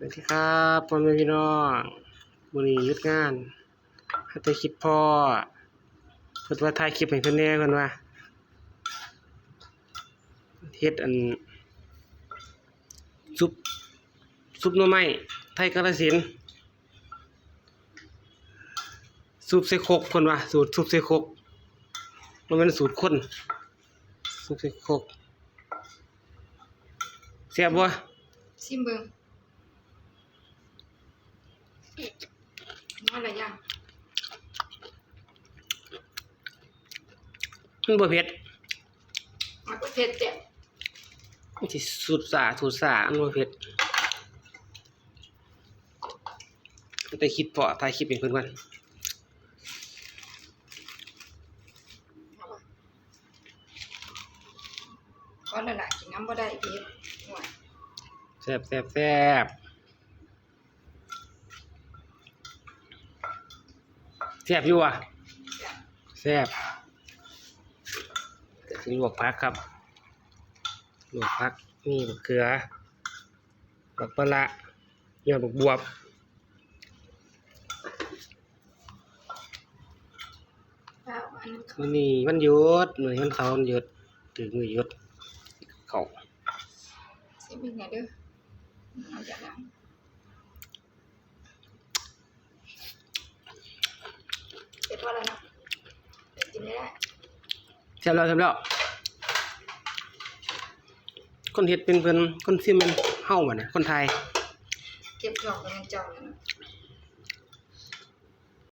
สวัสดีครับพ่อแม่พี่น้องมื้อนี้ยุดงานหาแต่คิดพ่อเพิ่นว่าถ่ายคลิปให้เพิ่นแน่เพิ่นว่าเฮ็ดอันซุปซุปหน่อไม้ไทยกาฬสินซุปใส่คกเพิ่นว่าสูตรซุปใส่ครกมันเป็นสูตรคนซุปใส่คกแซ่บบ่ชิมเบิง อะไรยังมันบ่เผ็ดมันก็เผ็ดเจ็บมันสิสุดสาสุดสาอันบ่เผ็ดแต่คิดเพาะถ่ายคลิปให้เพิ่นก่อนก็ละละกินน้ำบ่ได้เผ็ดหวานแซ่บแซ่บแซ่บ แซ่บอยู่อะแซ่บก็สิลวกผักครับ ลวกผักมีบักเขือบักปะละยอดบักบวบข้าวอันนั้นมื้อนี้วันหยุดมื้อนี้วันเสาร์วันหยุดถึงมื้อหยุดเข้าชิมอีกหน่อยเด้อเอาจากนั้นเผ็ดพอแล้วเนาะเดี๋ยวกินไม่ได้แซ่บแล้วแซ่บแล้วคนเฮ็ดเป็นเพิ่นคนซิมแม่นเฮาบ่น่ะคนไทย เก็บจองกับเงินจองแล้วเนาะ